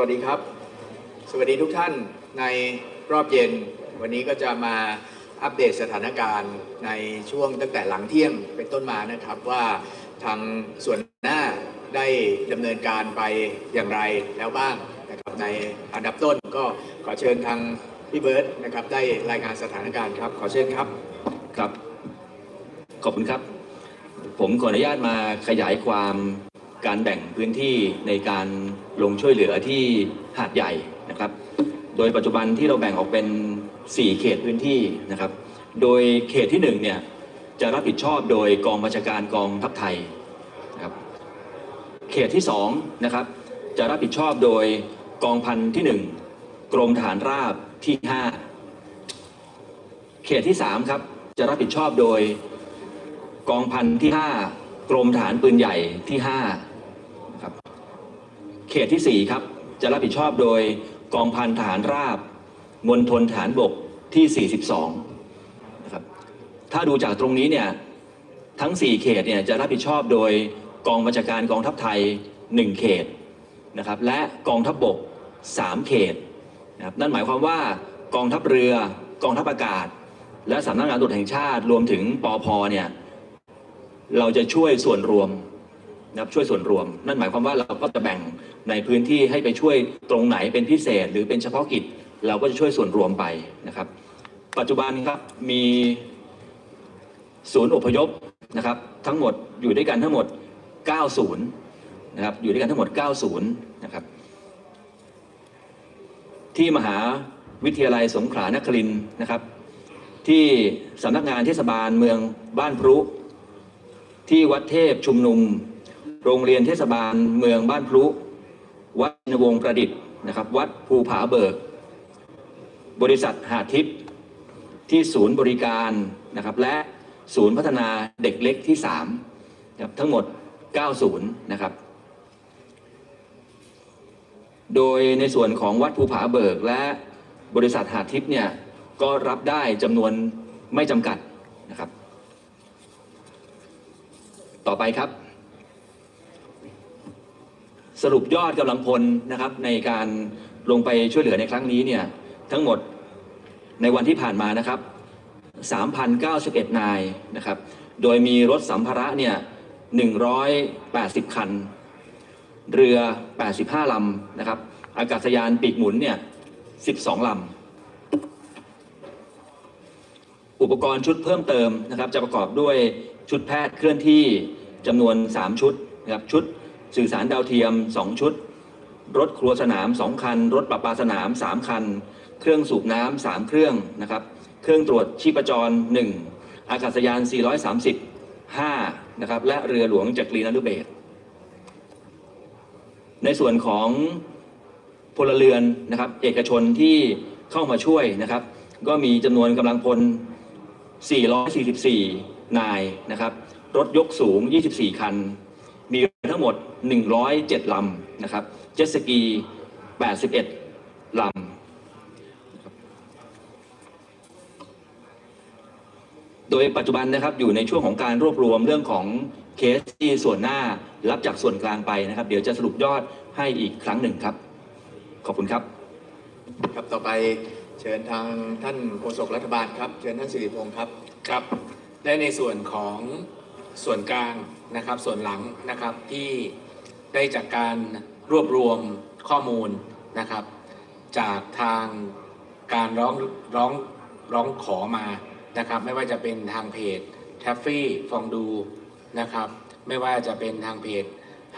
สวัสดีครับ สวัสดีทุกท่านในรอบเย็น วันนี้ก็จะมาอัปเดตสถานการณ์ในช่วงตั้งแต่หลังเที่ยงเป็นต้นมานะครับว่าทางส่วนหน้าได้ดำเนินการไปอย่างไรแล้วบ้างนะครับในอันดับต้นก็ขอเชิญทางพี่เบิร์ตนะครับได้รายงานสถานการณ์ครับ ขอเชิญครับครับ ขอบคุณครับ ผมขออนุญาตมาขยายความ การแบ่งพื้นที่ในการลงช่วยเหลือที่หาดใหญ่นะครับ โดยปัจจุบันที่เราแบ่งออกเป็น 4 เขตพื้นที่นะครับ โดยเขตที่1เนี่ยจะรับผิดชอบโดยกองบัญชาการกองทัพไทยนะครับ เขตที่2นะครับจะรับผิดชอบโดยกองพันที่ 1 กรมทหารราบที่ 5 เขตที่3ครับจะรับผิดชอบโดยกองพันที่ 5 กรมฐานปืนใหญ่ที่ 5 เขตที่ 4 ครับ จะรับผิดชอบโดยกองพันทหารราบมณฑลฐานบกที่ 42 นะครับ ถ้าดูจากตรงนี้เนี่ย ทั้ง 4 เขตเนี่ยจะรับผิดชอบโดยกองบัญชาการกองทัพไทย 1 เขตนะครับ และกองทัพบก3 เขตนะครับ นั่นหมายความว่ากองทัพเรือกองทัพอากาศ และสำนักงานตรวจแห่งชาติรวมถึงปอพเนี่ยเราจะช่วยส่วนรวม นะครับช่วยส่วนรวม นั่นหมายความว่าเราก็จะแบ่งในพื้นที่ให้ไปช่วยตรงไหนเป็นพิเศษ หรือเป็นเฉพาะกิจ เราก็จะช่วยส่วนรวมไปนะครับ ปัจจุบันครับมีศูนย์อพยพนะครับ ทั้งหมดอยู่ด้วยกันทั้งหมด 9 ศูนย์นะครับอยู่ด้วยกันทั้งหมด 9 ศูนย์นะครับ ที่มหาวิทยาลัยสงขลานครินนะครับ ที่สำนักงานเทศบาลเมืองบ้านพรุที่วัดเทพชุมนุม โรงเรียนเทศบาลเมืองบ้านพรุวัดนวงประดิษฐ์นะครับ วัดภูผาเบิก บริษัทหาทิพย์ที่ศูนย์บริการนะครับ และศูนย์พัฒนาเด็กเล็กที่3นะครับทั้งหมด9ศูนย์นะครับ โดยในส่วนของวัดภูผาเบิกและบริษัทหาทิพย์เนี่ยก็รับได้จำนวนไม่จำกัดนะครับ ต่อไปครับ สรุปยอดกำลังพลนะครับในการลงไปช่วยเหลือในครั้งนี้เนี่ยทั้งหมดในวันที่ผ่านมานะครับ 3,091 นายนะครับ โดยมีรถสัมภาระเนี่ย 180 คัน เรือ 85 ลำนะครับ อากาศยานปีกหมุนเนี่ย 12 ลำ อุปกรณ์ชุดเพิ่มเติมนะครับ จะประกอบด้วยชุดแพทย์เคลื่อนที่จำนวน 3 ชุดนะครับชุด สื่อสารดาวเทียม 2 ชุด รถครัวสนาม 2 คัน รถประปาสนาม 3 คัน เครื่องสูบน้ำ3เครื่องนะครับ เครื่องตรวจชีพจร 1 อากาศยาน 430 5นะครับ และเรือหลวงจักรีนฤเบศรในส่วนของพลเรือนนะครับ เอกชนที่เข้ามาช่วยนะครับ ก็มีจำนวนกำลังพล 444 นายนะครับ รถยกสูง 24 คันมีเรือ ทั้งหมด 107 ลำนะครับ เจ็ตสกี 81 ลำโดยปัจจุบันนะครับอยู่ในช่วงของการรวบรวมเรื่องของเคสที่ส่วนหน้ารับจากส่วนกลางไปนะครับ เดี๋ยวจะสรุปยอดให้อีกครั้งหนึ่งครับ ขอบคุณครับ ครับต่อไปเชิญทางท่านโฆษกรัฐบาลครับ เชิญท่านสิริพงศ์ครับครับ และในส่วนของ ส่วนกลางนะครับ ส่วนหลังนะครับที่ได้จากการรวบรวมข้อมูลนะครับ จากทางการร้องร้องร้องขอมานะครับ ไม่ว่าจะเป็นทางเพจแทฟฟี่ฟองดูนะครับ ไม่ว่าจะเป็นทางเพจ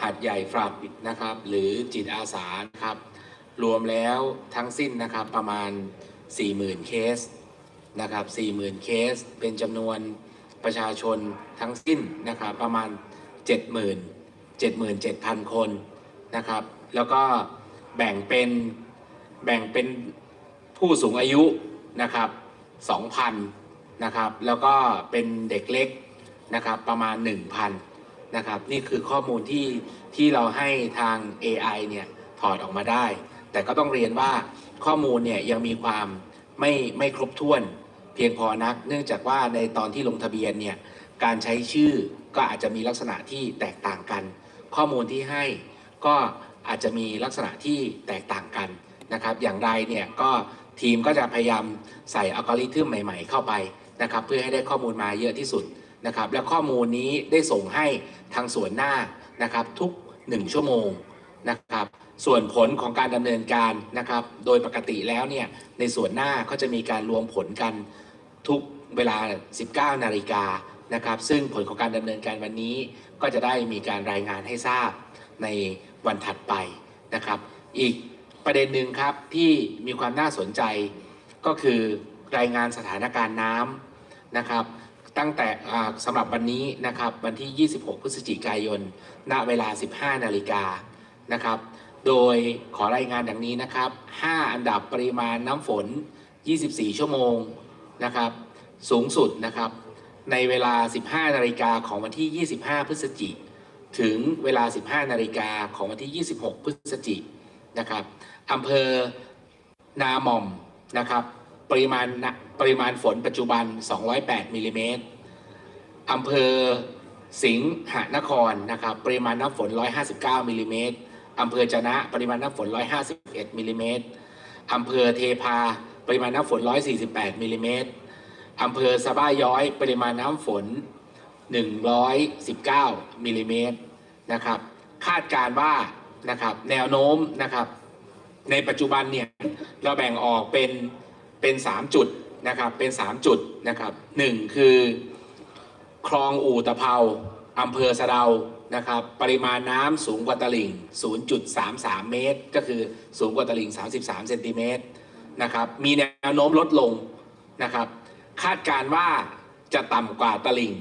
หาดใหญ่ฟราดนะครับ หรือจิตอาสาครับ รวมแล้วทั้งสิ้นนะครับประมาณ 40,000 เคสนะครับ 40,000 เคสเป็นจำนวน ประชาชนทั้งสิ้นนะครับประมาณ 70,000 77,000 คนนะครับแล้วก็แบ่งเป็นแบ่งเป็นผู้สูงอายุนะครับ2,000นะครับแล้วก็เป็นเด็กเล็กนะครับประมาณ 1,000นะครับนี่คือข้อมูลที่ที่เราให้ทาง AI เนี่ยถอดออกมาได้ แต่ก็ต้องเรียนว่าข้อมูลเนี่ยยังมีความไม่ไม่ครบถ้วน พียงพอนัก เนื่องจากว่าในตอนที่ลงทะเบียนเนี่ยการใช้ชื่อก็อาจจะมีลักษณะที่แตกต่างกัน ข้อมูลที่ให้ก็อาจจะมีลักษณะที่แตกต่างกันนะครับ อย่างไรเนี่ยก็ทีมก็จะพยายามใส่อัลกอริทึมใหม่ ๆ เข้าไปนะครับ เพื่อให้ได้ข้อมูลมาเยอะที่สุดนะครับ และข้อมูลนี้ได้ส่งให้ทางส่วนหน้านะครับ ทุก 1 ชั่วโมงนะครับ ส่วนผลของการดำเนินการนะครับ โดยปกติแล้วเนี่ยในส่วนหน้าเขาจะมีการรวมผลกัน ทุกเวลา 19 นาฬิกานะครับ ซึ่งผลของการดำเนินการวันนี้ก็จะได้มีการรายงานให้ทราบในวันถัดไปนะครับ อีกประเด็นหนึ่งครับที่มีความน่าสนใจก็คือรายงานสถานการณ์น้ำนะครับ ตั้งแต่สำหรับวันนี้นะครับวันที่ 26 พฤศจิกายน ณเวลา 15 นาฬิกานะครับ โดยขอรายงานดังนี้นะครับ 5 อันดับปริมาณน้ำฝน 24 ชั่วโมง นะครับ สูงสุดนะครับ ในเวลา 15 นาฬิกาของวันที่ 25 พฤศจิกถึงเวลา 15 นาฬิกาของวันที่ 26 พฤศจิกนะครับอำเภอนาหม่อมนะครับ ปริมาณนะปริมาณฝนปัจจุบัน 208มิลลิเมตรอำเภอสิงหนครนะครับ ปริมาณน้ำฝน 159มิลลิเมตรอำเภอจะนะ ปริมาณน้ำฝน 151มิลลิเมตรอำเภอเทพา ปริมาณน้ำฝน 148มิลลิเมตรอำเภอสะบ้าย้อย ปริมาณน้ำฝน 119มิลลิเมตรนะครับ คาดการว่านะครับ แนวโน้มนะครับ ในปัจจุบันเนี่ยเราแบ่งออกเป็นเป็น 3 จุดนะครับเป็น 3 จุดนะครับหนึ่งคือคลองอู่ตะเภาอำเภอสะเดานะครับ ปริมาณน้ำสูงกว่าตลิ่ง 0.33 เมตร ก็คือสูงกว่าตลิ่ง 33 เซนติเมตร นะครับ มีแนวโน้มลดลงนะครับ คาดการว่าจะต่ำกว่าตลิ่ง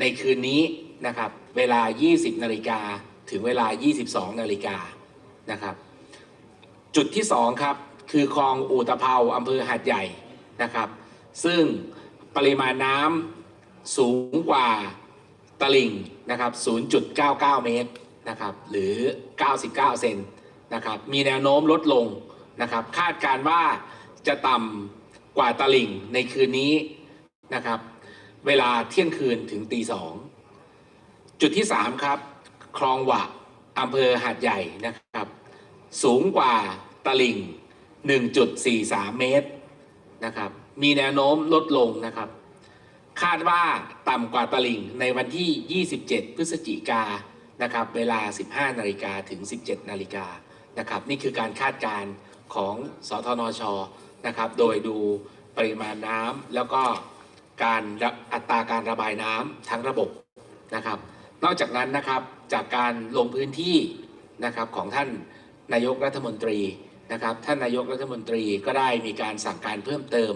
ในคืนนี้นะครับ เวลา 20 นาฬิกาถึงเวลา 22 นาฬิกานะครับ จุดที่ 2 ครับ คือคลองอู่ตะเภาอำเภอหาดใหญ่นะครับ ซึ่งปริมาณน้ำสูงกว่าตลิ่งนะครับ 0.99 เมตรนะครับ หรือ 99 เซนนะครับ มีแนวโน้มลดลง นะครับ คาดการว่าจะต่ำกว่าตลิ่งในคืนนี้นะครับ เวลาเที่ยงคืนถึงตีสองจุดที่3ครับคลองหวะอำเภอหาดใหญ่นะครับ สูงกว่าตลิ่ง 1.43 เมตรนะครับ มีแนวโน้มลดลงนะครับ คาดว่าต่ำกว่าตลิ่งในวันที่ 27 พฤศจิกานะครับ เวลา 15 นาฬิกาถึง 17 นาฬิกานะครับ นี่คือการคาดการณ์ ของสทนชนะครับ โดยดูปริมาณน้ำแล้วก็การอัตราการระบายน้ำทั้งระบบนะครับ นอกจากนั้นนะครับจากการลงพื้นที่นะครับของท่านนายกรัฐมนตรีนะครับ ท่านนายกรัฐมนตรีก็ได้มีการสั่งการเพิ่มเติม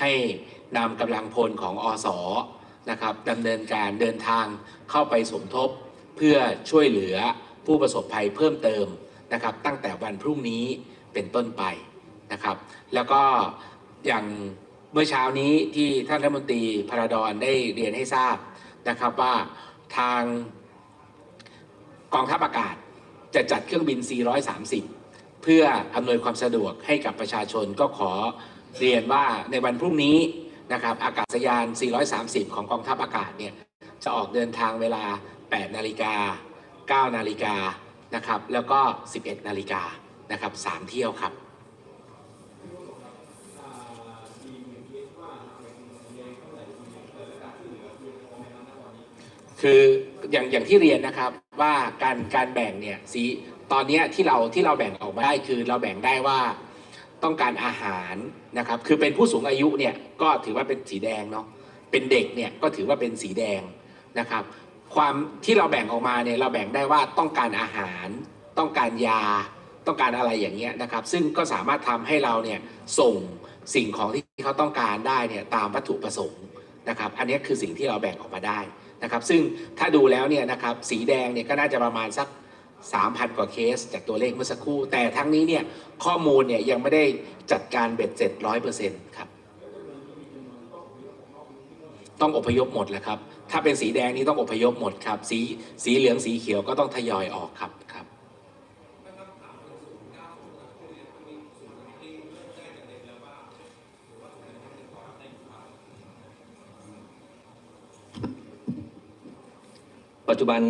ให้นำกำลังพลของอสนะครับดำเนินการเดินทางเข้าไปสมทบ เพื่อช่วยเหลือผู้ประสบภัยเพิ่มเติมนะครับ ตั้งแต่วันพรุ่งนี้ เป็นต้นไปนะครับ แล้วก็อย่างเมื่อเช้านี้ที่ท่านรัฐมนตรีพระดอนได้เรียนให้ทราบนะครับว่าทางกองทัพอากาศจะจัดเครื่องบิน 430 เพื่ออำนวยความสะดวกให้กับประชาชนก็ขอเรียนว่าในวันพรุ่งนี้นะครับอากาศยาน 430 ของกองทัพอากาศเนี่ยจะออกเดินทางเวลา 8 นาฬิกา 9 นาฬิกานะครับแล้วก็ 11 นาฬิกา นะครับ3เที่ยวครับคืออย่างอย่างที่เรียนนะครับว่าการการแบ่งเนี่ยสีตอนนี้ที่เราที่เราแบ่งออกมาได้คือเราแบ่งได้ว่าต้องการอาหารนะครับคือเป็นผู้สูงอายุเนี่ยก็ถือว่าเป็นสีแดงเนาะเป็นเด็กเนี่ยก็ถือว่าเป็นสีแดงนะครับ ความที่เราแบ่งออกมาเนี่ยเราแบ่งได้ว่าต้องการอาหาร ต้องการยา ต้องการอะไรอย่างเงี้ยนะครับ ซึ่งก็สามารถทำให้เราเนี่ยส่งสิ่งของที่เขาต้องการได้เนี่ยตามวัตถุประสงค์นะครับ อันนี้คือสิ่งที่เราแบ่งออกมาได้นะครับ ซึ่งถ้าดูแล้วเนี่ยนะครับสีแดงเนี่ยก็น่าจะประมาณสัก 3,000 กว่าเคส จากตัวเลขเมื่อสักครู่ แต่ทั้งนี้เนี่ยข้อมูลเนี่ยยังไม่ได้จัดการเบ็ดเสร็จร้อยเปอร์เซ็นต์ครับต้องอพยพหมดแหละครับ ถ้าเป็นสีแดงนี่ต้องอพยพหมดครับ สีสีเหลืองสีเขียวก็ต้องทยอยออกครับ ปัจจุบัน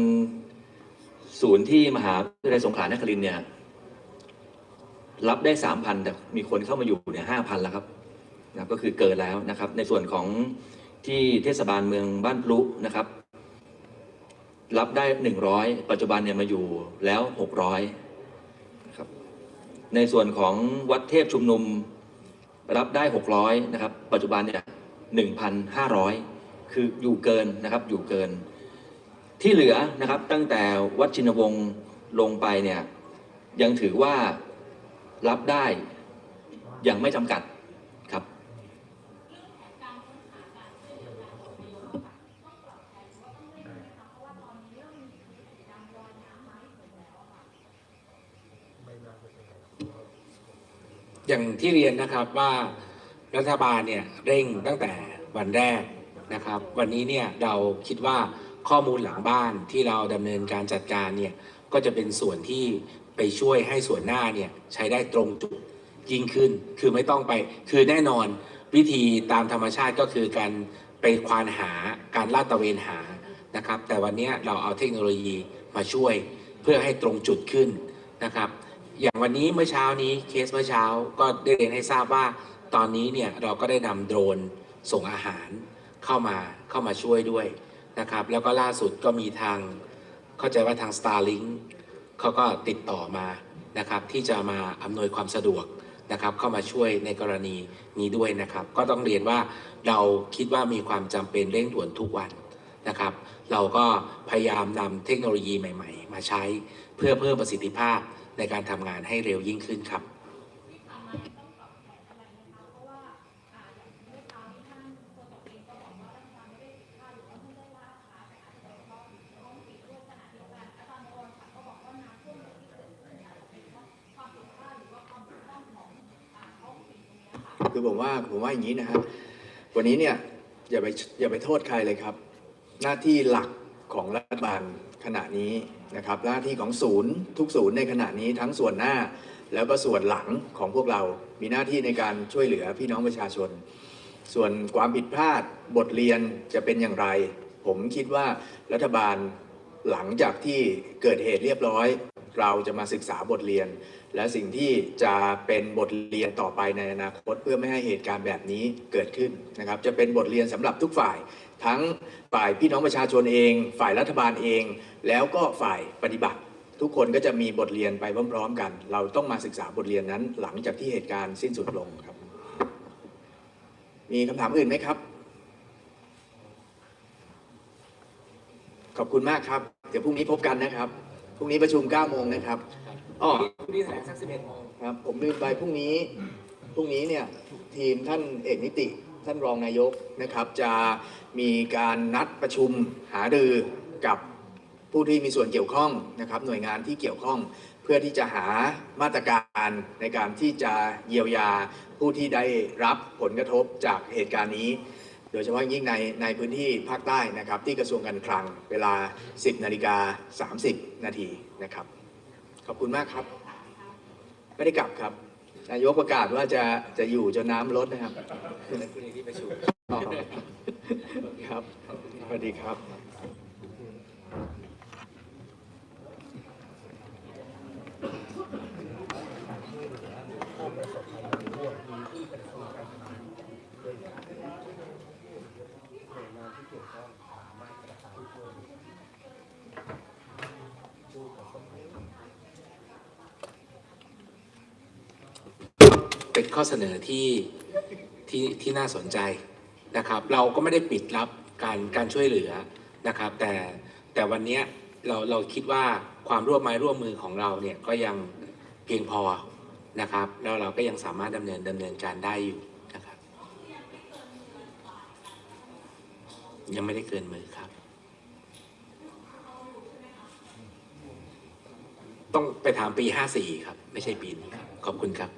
ศูนย์ที่มหาวิทยาลัยสงขลานครินเนี่ยรับได้สามพันแต่มีคนเข้ามาอยู่เนี่ยห้าพันแล้วครับนะครับก็คือเกินแล้วนะครับ ในส่วนของที่เทศบาลเมืองบ้านพลุนะครับ รับได้หนึ่งร้อยปัจจุบันเนี่ยมาอยู่แล้วหกร้อยนะครับในส่วนของวัดเทพชุมนุมรับได้หกร้อยนะครับ ปัจจุบันเนี่ยหนึ่งพันห้าร้อยคืออยู่เกินนะครับอยู่เกิน ที่เหลือนะครับตั้งแต่วัดชินวงศ์ลงไปเนี่ยยังถือว่ารับได้อย่างไม่จำกัดครับ อย่างที่เรียนนะครับว่ารัฐบาลเนี่ยเร่งตั้งแต่วันแรกนะครับ วันนี้เนี่ยเราคิดว่า ข้อมูลหลังบ้านที่เราดำเนินการจัดการเนี่ยก็จะเป็นส่วนที่ไปช่วยให้ส่วนหน้าเนี่ยใช้ได้ตรงจุดยิ่งขึ้น คือไม่ต้องไป คือแน่นอนวิธีตามธรรมชาติก็คือการไปควานหาการลาดตระเวนหานะครับ แต่วันนี้เราเอาเทคโนโลยีมาช่วยเพื่อให้ตรงจุดขึ้นนะครับ อย่างวันนี้เมื่อเช้านี้เคสเมื่อเช้าก็ได้เรียนให้ทราบว่าตอนนี้เนี่ยเราก็ได้นำโดรนส่งอาหารเข้ามาเข้ามาช่วยด้วย นะครับ แล้วก็ล่าสุดก็มีทางเข้าใจว่าทาง Starlink เขาก็ติดต่อมานะครับ ที่จะมาอำนวยความสะดวกนะครับ เข้ามาช่วยในกรณีนี้ด้วยนะครับ ก็ต้องเรียนว่าเราคิดว่ามีความจำเป็นเร่งด่วนทุกวันนะครับ เราก็พยายามนำเทคโนโลยีใหม่ ๆ มาใช้เพื่อเพิ่มประสิทธิภาพในการทำงานให้เร็วยิ่งขึ้นครับ คือผมว่าผมว่าอย่างนี้นะฮะวันนี้เนี่ยอย่าไปอย่าไปโทษใครเลยครับ หน้าที่หลักของรัฐบาลขณะนี้นะครับหน้าที่ของศูนย์ทุกศูนย์ในขณะนี้ทั้งส่วนหน้า แล้วก็ส่วนหลังของพวกเรา มีหน้าที่ในการช่วยเหลือพี่น้องประชาชน ส่วนความผิดพลาดบทเรียนจะเป็นอย่างไร ผมคิดว่ารัฐบาลหลังจากที่เกิดเหตุเรียบร้อย เราจะมาศึกษาบทเรียน และสิ่งที่จะเป็นบทเรียนต่อไปในอนาคต เพื่อไม่ให้เหตุการณ์แบบนี้เกิดขึ้นนะครับจะเป็นบทเรียนสำหรับทุกฝ่าย ทั้งฝ่ายพี่น้องประชาชนเอง ฝ่ายรัฐบาลเอง แล้วก็ฝ่ายปฏิบัติ ทุกคนก็จะมีบทเรียนไปพร้อมๆ กัน เราต้องมาศึกษาบทเรียนนั้น หลังจากที่เหตุการณ์สิ้นสุดลงครับ มีคำถามอื่นไหมครับขอบคุณมากครับ เดี๋ยวพรุ่งนี้พบกันนะครับ พรุ่งนี้ประชุม9โมงนะครับอ๋อพรุ่งนี้แถลงสักสิบเอ็ดโมงครับ ผมลืมไปพรุ่งนี้ พรุ่งนี้เนี่ยทีมท่านเอกนิติ ท่านรองนายกนะครับ จะมีการนัดประชุมหารือกับผู้ที่มีส่วนเกี่ยวข้องนะครับ หน่วยงานที่เกี่ยวข้อง เพื่อที่จะหามาตรการในการที่จะเยียวยาผู้ที่ได้รับผลกระทบจากเหตุการณ์นี้โดยเฉพาะยิ่งในในพื้นที่ภาคใต้นะครับ ที่กระทรวงการคลังเวลา 10นาฬิกา30 นาทีนะครับ ขอบคุณมากครับ ไม่ได้กลับครับ นายกประกาศว่าจะจะอยู่จนน้ำลดนะครับพรุ่งนี้ที่ประชุมอ๋อครับสวัสดีครับ ข้อเสนอที่ที่ที่น่าสนใจนะครับ เราก็ไม่ได้ปิดรับการการช่วยเหลือนะครับ แต่แต่วันนี้เราเราคิดว่าความร่วมไม้ร่วมมือของเราเนี่ยก็ยังเพียงพอนะครับ แล้วเราก็ยังสามารถดำเนินดำเนินการได้อยู่นะครับ ยังไม่ได้เกินมือครับ ต้องไปถามปี 54 ครับ ไม่ใช่ปีนี้ครับ ขอบคุณครับ